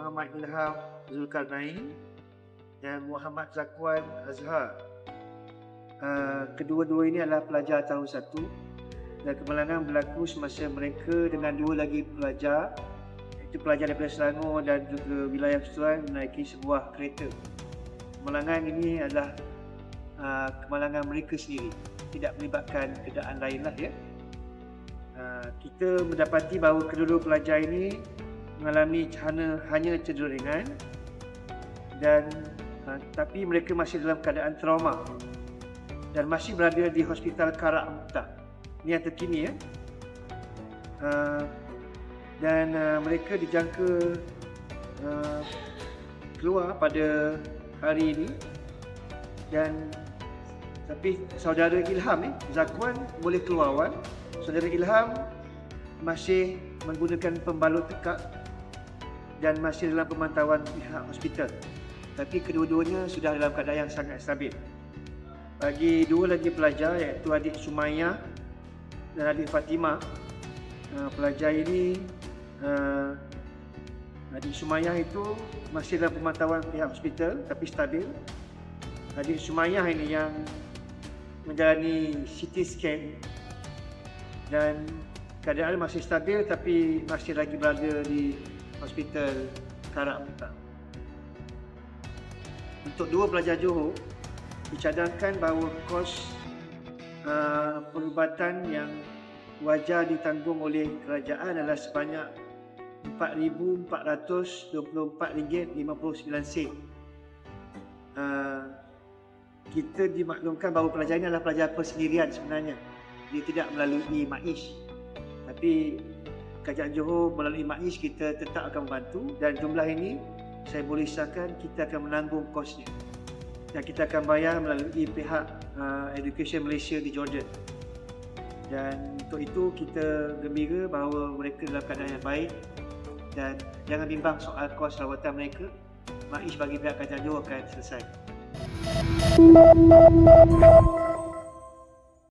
Muhammad Ilham Zulkarnain dan Muhammad Zakwan Azhar. Uh, kedua-dua ini adalah pelajar tahun satu dan kemalangan berlaku semasa mereka dengan dua lagi pelajar iaitu pelajar daripada Selangor dan juga wilayah Kesuruhan menaiki sebuah kereta. Kemalangan ini adalah uh, kemalangan mereka sendiri, tidak melibatkan kenderaan lain lah ya. Uh, kita mendapati bahawa kedua-dua pelajar ini mengalami hanya, hanya cedera ringan dan uh, tapi mereka masih dalam keadaan trauma dan masih berada di Hospital Karak Mukhtar. Ini yang terkini ya. Uh, dan uh, mereka dijangka uh, keluar pada hari ini dan tapi saudara Ilham eh Zakwan boleh keluar wan. Saudara Ilham masih menggunakan pembalut tekak dan masih dalam pemantauan pihak hospital. Tapi kedua-duanya sudah dalam keadaan yang sangat stabil. Bagi dua lagi pelajar iaitu adik Sumayyah dan adik Fatimah. Uh, pelajar ini uh, adik Sumayyah itu masih dalam pemantauan pihak hospital tapi stabil. Adik Sumayyah ini yang menjalani CT scan dan keadaan masih stabil tapi masih lagi berada di hospital Karak Muta. Untuk dua pelajar Johor, dicadangkan bahawa kos uh, perubatan yang wajar ditanggung oleh kerajaan adalah sebanyak RM4,424.59. Uh, kita dimaklumkan bahawa pelajar ini adalah pelajar persendirian sebenarnya. Dia tidak melalui MAIS. Tapi Kerajaan Johor melalui MAIS kita tetap akan membantu dan jumlah ini saya boleh sahkan kita akan menanggung kosnya. Dan kita akan bayar melalui pihak uh, Education Malaysia di Jordan. Dan untuk itu kita gembira bahawa mereka dalam keadaan yang baik dan jangan bimbang soal kos rawatan mereka. MAIS bagi pihak Kerajaan Johor akan selesai.